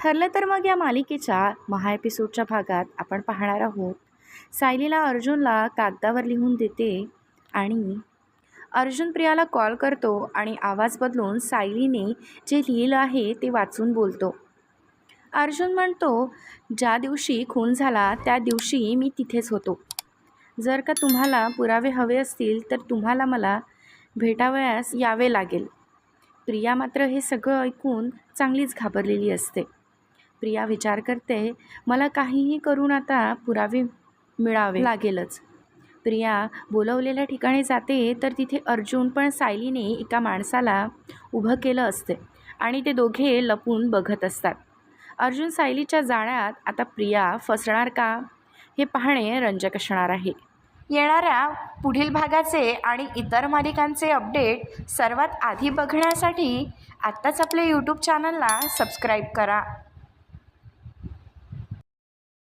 ठरलं तर मग या मालिकेच्या महा एपिसोडच्या भागात आपण पाहणार आहोत. सायलीला अर्जुनला कागदावर लिहून देते आणि अर्जुन प्रियाला कॉल करतो आणि आवाज बदलून सायलीने जे लिहिलं आहे ते वाचून बोलतो. अर्जुन म्हणतो ज्या दिवशी खून झाला त्या दिवशी मी तिथेच होतो. जर का तुम्हाला पुरावे हवे असतील तर तुम्हाला मला भेटावयास यावे लागेल. प्रिया मात्र हे सगळं ऐकून चांगलीच घाबरलेली असते. प्रिया विचार करते मला काहीही करून आता पुरावे मिळावे लागेलच. प्रिया बोलवलेल्या ठिकाणी जाते तर तिथे अर्जुन पण सायलीने एका माणसाला उभं केलं असते आणि ते दोघे लपून बघत असतात. अर्जुन सायलीच्या जाळ्यात आता प्रिया फसणार का? हे पाहणे रंजक असणार आहे. येणाऱ्या पुढील भागाचे आणि इतर मालिकांचे अपडेट सर्वात आधी बघण्यासाठी आत्ताच आपल्या यूट्यूब चॅनलला सबस्क्राईब करा.